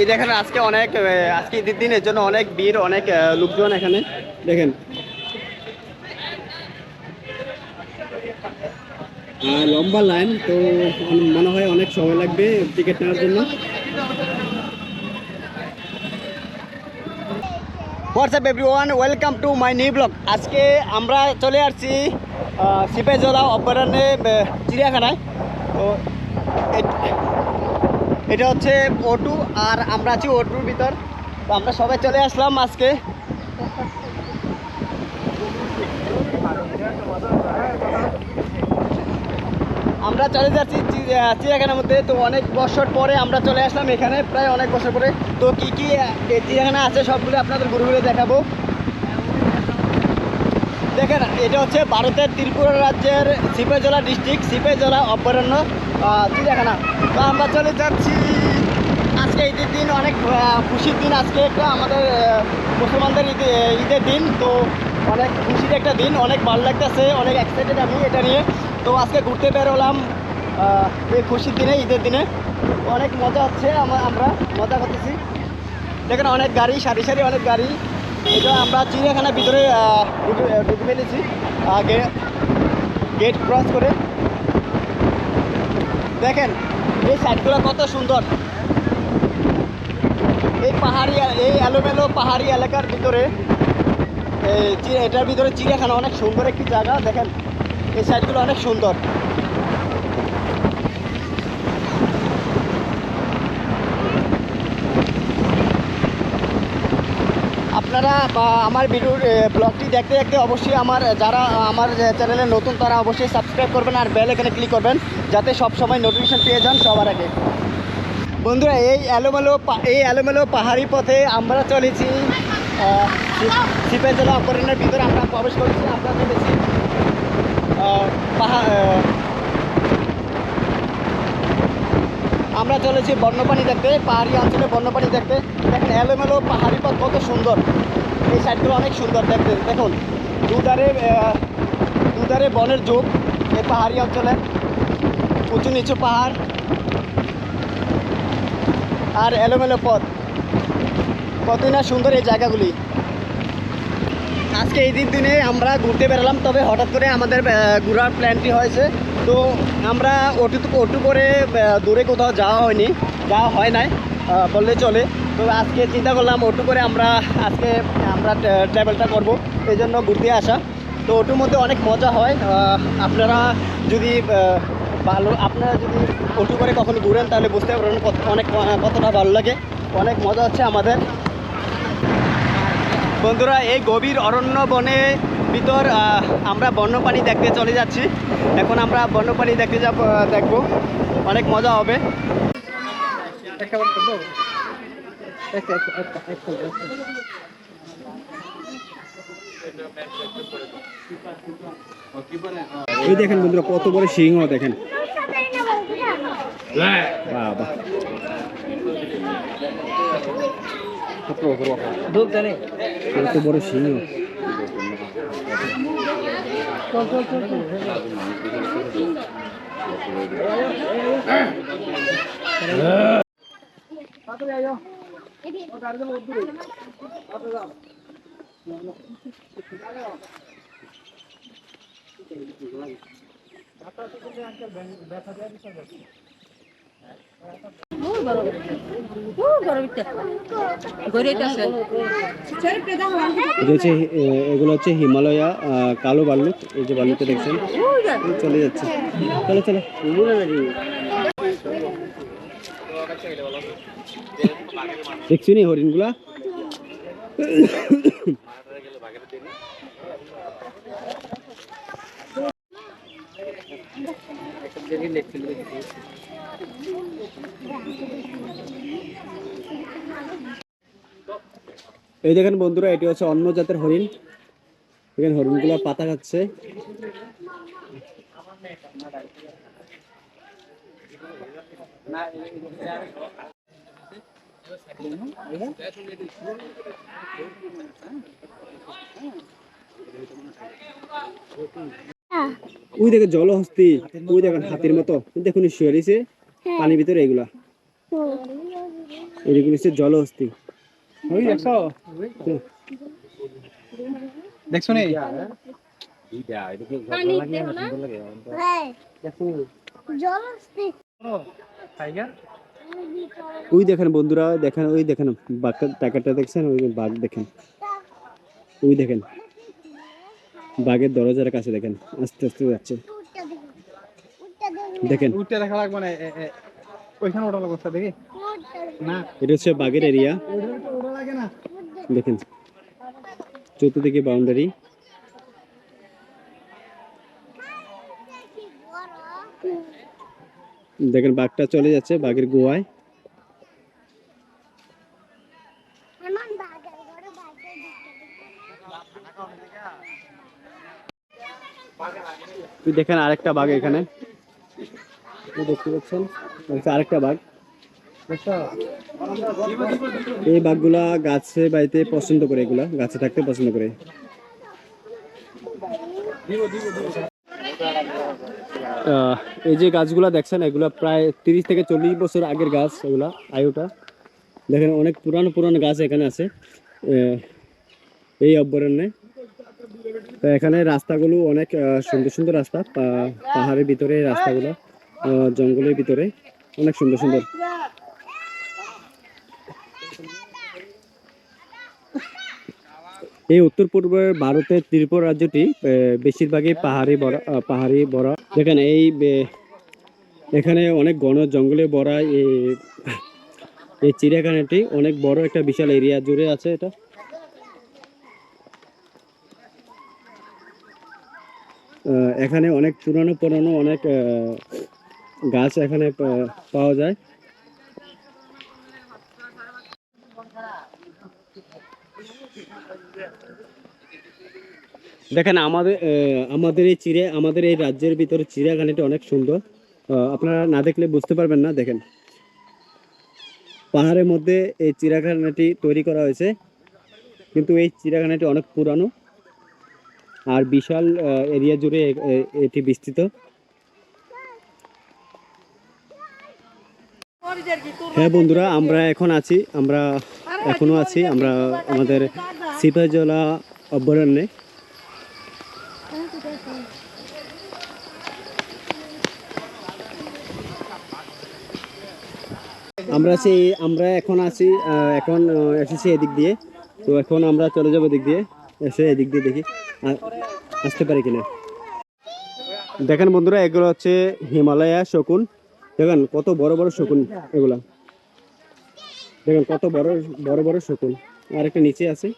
এই দেখেন, আজকে অনেক আজকে ঈদের দিনের জন্য অনেক ভিড়, অনেক লোকজন এখানে। দেখেন। লম্বা লাইন, তো মনে হয় অনেক সময় লাগবে টিকিট নেওয়ার জন্য। What's up everyone welcome to my new blog আজকে আমরা চলে আসছি সিপাহীজলা অভয়ারণ্যে চিড়িয়াখানায়। তো এটা হচ্ছে ওটু আর আমরা আছি ওটুর ভিতর। তো আমরা সবাই চলে আসলাম আজকে। আমরা চলে যাচ্ছি চিড়িয়াখানার মধ্যে। তো অনেক বছর পরে আমরা চলে আসলাম এখানে, প্রায় অনেক বছর পরে। তো কি কি চিড়িয়াখানা আছে সবগুলো আপনাদের ঘুরে ঘুরে দেখাবো। দেখেন, এটা হচ্ছে ভারতের ত্রিপুরা রাজ্যের সিপাহীজলা ডিস্ট্রিক্ট সিপাহীজলা অভয়ারণ্য। চিড়িয়াখানা তো আমরা চলে যাচ্ছি। আজকে ঈদের দিন, অনেক খুশির দিন আজকে একটা আমাদের মুসলমানদের ঈদে, ঈদের দিন। তো অনেক খুশির একটা দিন, অনেক ভালো লাগতেছে, অনেক এক্সাইটেড আমি এটা নিয়ে। তো আজকে ঘুরতে বেরোলাম এই খুশির দিনে, ঈদের দিনে। অনেক মজা হচ্ছে আমরা, মজা করতেছি। দেখেন, অনেক গাড়ি, সারি সারি অনেক গাড়ি। এটা আমরা চিড়িয়াখানার ভিতরে ঢুকে ফেলেছি। আগে গেট ক্রস করে। দেখেন, এই সাইডগুলো কত সুন্দর। এই পাহাড়ি, এই এলোমেলো পাহাড়ি এলাকার ভিতরে এটার ভিতরে চিড়িয়াখানা অনেক সুন্দর একটি জায়গা। দেখেন, এই সাইডগুলো অনেক সুন্দর। আপনারা বা আমার ভিডিওর ব্লগটি দেখতে দেখতে অবশ্যই আমার যারা আমার চ্যানেলে নতুন তারা অবশ্যই সাবস্ক্রাইব করবেন আর বেল এখানে ক্লিক করবেন যাতে সব সময় নোটিফিকেশন পেয়ে যান সবার আগে। বন্ধুরা এই পা- এই এলোমেলো পাহাড়ি পথে আমরা চলেছি সিপেজলা অপরাধের ভিতরে আমরা প্রবেশ করেছি আমরা চলেছি আহ, আমরা চলেছি বন্যপ্রাণী দেখতে, পাহাড়ি অঞ্চলে বন্যপ্রাণী দেখতে। দেখেন, এলোমেলো পাহাড়ি পথ কত সুন্দর। এই সাইডগুলো অনেক সুন্দর দেখতে। দেখুন, দুধারে দুধারে বনের যুগ এই পাহাড়ি অঞ্চলে। উঁচু নিচু পাহাড় আর এলোমেলো পথ। কতই না সুন্দর এই জায়গাগুলি। আজকে এই দিন আমরা ঘুরতে বেরোলাম, তবে হঠাৎ করে আমাদের ঘোরার প্ল্যানটি হয়েছে। তো আমরা অটো অটো করে দূরে কোথাও যাওয়া হয়নি, যাওয়া হয় নাই বললে চলে। তো আজকে চিন্তা করলাম অটো করে আমরা আজকে, আমরা ট্রাভেলটা করব, এই জন্য ঘুরতে আসা। তো অটোর মধ্যে অনেক মজা হয় আপনারা যদি ভালো, আপনারা যদি অটো করে কখনো ঘুরেন, তাহলে বুঝতে পারবেন অনেক কতটা ভালো লাগে। অনেক মজা হচ্ছে আমাদের। বন্ধুরা এই গভীর অরণ্য বনে ভিতর আমরা বন্যপ্রাণী দেখতে চলে যাচ্ছি। এখন আমরা বন্যপ্রাণী দেখতে যাব দেখব। অনেক মজা হবে। এই দেখেন বন্ধুরা কত বড় সিংহ দেখেন। বাবা। কত বড় সিংহ এটা হচ্ছে এগুলো হচ্ছে হিমালয়া কালো ভাল্লুক এই যে ভাল্লুকটা দেখছেন। চলে যাচ্ছে। চলো চলো। দেখছি নি হরিণগুলা? এই দেখেন বন্ধুরা এটি হচ্ছে অন্য জাতের হরিণ। দেখেন হরিণগুলো পাতা খাচ্ছে। ওই দেখেন জলহস্তি। ওই দেখেন হাতির মতো। দেখুন শুয়ে রয়েছে পানির ভিতরে এগুলা? এদিকে হচ্ছে জলহস্তি। ওই দেখছ? দেখছ নি? ওই দেখেন বন্ধুরা দেখেন ওই দেখেন বাঘটা টাকাটা দেখছেন? ওই বাঘ দেখেন। ওই দেখেন। বাঘের দরজার কাছে দেখেন আস্তে আস্তে যাচ্ছে। দেখেন। উঠতে দেখা লাগবে না ওইখানে ওটা লাগবে দেখি। না। এটা হচ্ছে বাঘের এরিয়া ওটা লাগে না দেখেন চতুর্দিকে বাউন্ডারি দেখেন বাঘটা চলে যাচ্ছে বাঘের গোয়ায় তুই দেখেন আরেকটা বাঘ এখানে। দেখতে পাচ্ছেন। আরেকটা বাঘ। দেখছ এই বাঘগুলা গাছে বাড়িতে পছন্দ করে এগুলা গাছে থাকতে পছন্দ করে। এই যে গাছগুলা দেখছেন এগুলা প্রায় তিরিশ থেকে চল্লিশ বছর আগের গাছ এগুলা আয়ুটা। দেখেন অনেক পুরানো পুরানো গাছ এখানে আছে। এই অভয়ারণ্যে। এখানে রাস্তাগুলো অনেক সুন্দর সুন্দর রাস্তা পাহাড়ের ভিতরে রাস্তাগুলো। জঙ্গলের ভিতরে। অনেক সুন্দর সুন্দর। এই উত্তর পূর্বের ভারতের ত্রিপুরা রাজ্যটি বেশিরভাগই পাহাড়ি বড়া পাহাড়ি বড়া দেখেন, এই এখানে অনেক ঘন জঙ্গলে ভরা এই চিড়িয়াখানাটি। অনেক বড় একটা বিশাল এরিয়া জুড়ে আছে এটা। এখানে অনেক পুরানো পুরানো অনেক গাছ এখানে পাওয়া যায়। দেখেন, আমাদের আমাদের এই চিড়ে, আমাদের এই রাজ্যের ভিতরে চিড়িয়াখানাটি অনেক সুন্দর। আপনারা না দেখলে বুঝতে পারবেন না, দেখেন। পাহাড়ের মধ্যে এই চিড়িয়াখানাটি তৈরি করা হয়েছে। কিন্তু এই চিড়িয়াখানাটি অনেক পুরানো। আর বিশাল এরিয়া জুড়ে এটি বিস্তৃত। হ্যাঁ বন্ধুরা, আমরা এখন আছি, আমরা এখনও আছি, আমরা আমাদের সিপাহীজলা অভয়ারণ্যে। আমরা আছি, আমরা এখন আছি এখন এসেছি এদিক দিয়ে। তো এখন আমরা চলে যাব এদিক দিয়ে, এসে এদিক দিয়ে দেখি আসতে পারি কিনা। দেখেন বন্ধুরা, এগুলো হচ্ছে হিমালয়া শকুন। দেখেন কত বড় বড় শকুন এগুলা। দেখেন কত বড় বড় বড় শকুন। আর একটা নিচে আছে।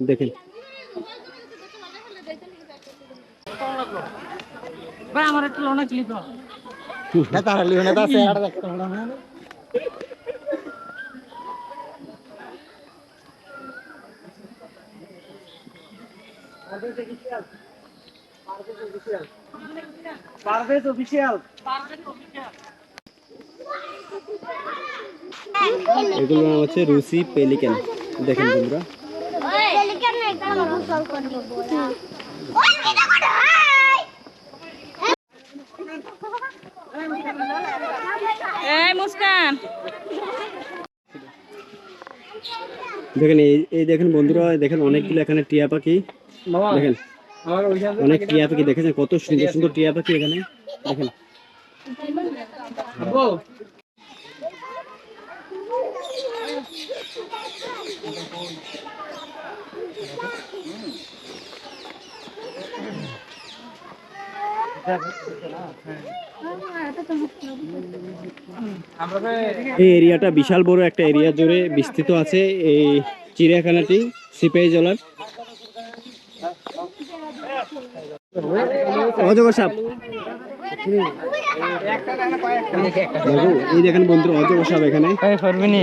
দেখেন। ভাই আমার পারভেজ অফিসিয়াল। এগুলোর নাম হচ্ছে রুসি পেলিকেন। দেখেন বন্ধুরা। এই মুস্কান। দেখেন এই এই দেখেন বন্ধুরা দেখেন অনেকগুলো এখানে টিয়া পাখি। দেখেন। অনেক টিয়া পাখি দেখেছেন কত সুন্দর সুন্দর টিয়া পাখি এখানে। দেখেন। এই এরিয়াটা বিশাল বড় একটা এরিয়া জুড়ে বিস্তৃত আছে এই চিড়িয়াখানাটি সিপাহী জলার। অজগর সাপ। দেখো, এই দেখেন বন্ধু অজগর সাপ এখানে। পারবিনি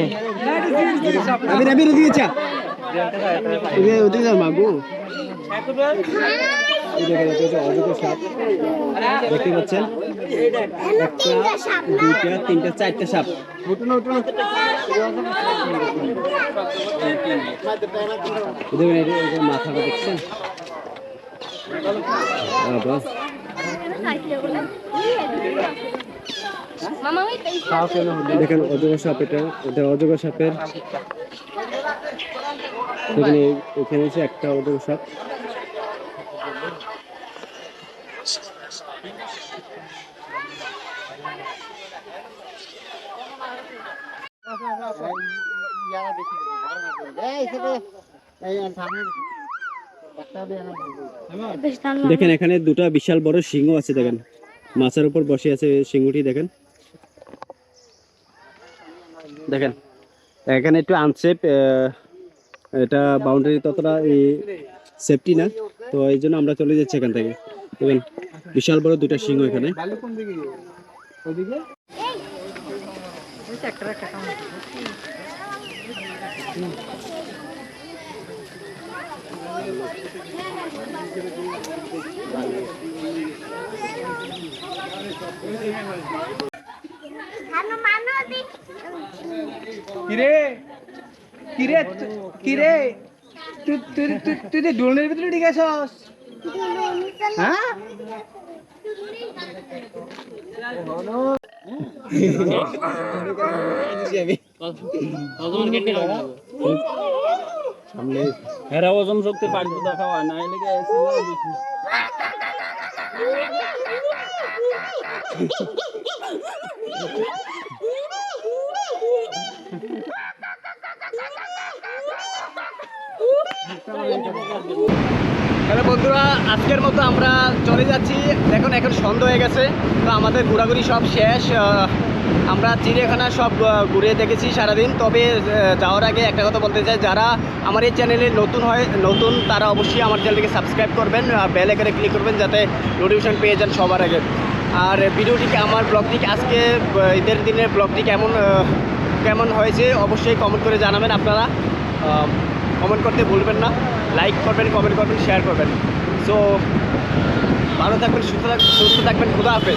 আবির আবির ওদিকে চা ওদিকে ওদিকে যা মাগো এই দেখেন এটা হচ্ছে অজগর সাপ। দেখতে পাচ্ছেন? একটা দুইটা তিনটা চারটা সাপ। দেখুন এটা এটা মাথাটা দেখছেন? দেখেন অজগর সাপ এটা এটা অজগর সাপের দেখেন এখানে হচ্ছে একটা অজগর সাপ দেখেন, এখানে দুটো বিশাল বড় সিংহ আছে, দেখেন। মাছের উপর বসে আছে সিংহটি দেখেন। দেখেন, এখানে একটু আনসেফ এটা বাউন্ডারি ততটা সেফটি না। তো এই জন্য আমরা চলে যাচ্ছি এখান থেকে। দেখেন, বিশাল বড় দুটা সিংহ এখানে। কিরে? কিরে কিরে? তুই তুই তুই তুই যে ভিতরে ঢুকে গেছস? হ্যাঁ? হেরা ওজন শক্তি না বন্ধুরা আজকের মতো আমরা চলে যাচ্ছি। দেখুন এখন সন্ধ্যা হয়ে গেছে তো আমাদের ঘোরাঘুরি সব শেষ আহ, আমরা চিড়িয়াখানা সব ঘুরে দেখেছি সারাদিন। তবে যাওয়ার আগে একটা কথা বলতে চাই, যারা আমার এই চ্যানেলে নতুন হয়, নতুন, তারা অবশ্যই আমার চ্যানেলকে সাবস্ক্রাইব করবেন বেল আইকনে ক্লিক করবেন, যাতে নোটিফিকেশন পেয়ে যান সবার আগে। আর ভিডিওটিকে, আমার ব্লগটিকে আজকে ঈদের দিনের ব্লগটি কেমন কেমন হয়েছে, অবশ্যই কমেন্ট করে জানাবেন আপনারা। কমেন্ট করতে ভুলবেন না লাইক করবেন কমেন্ট করবেন শেয়ার করবেন। সো ভালো থাকবেন, সুস্থ থাক- সুস্থ থাকবেন, খুদা হাফেজ।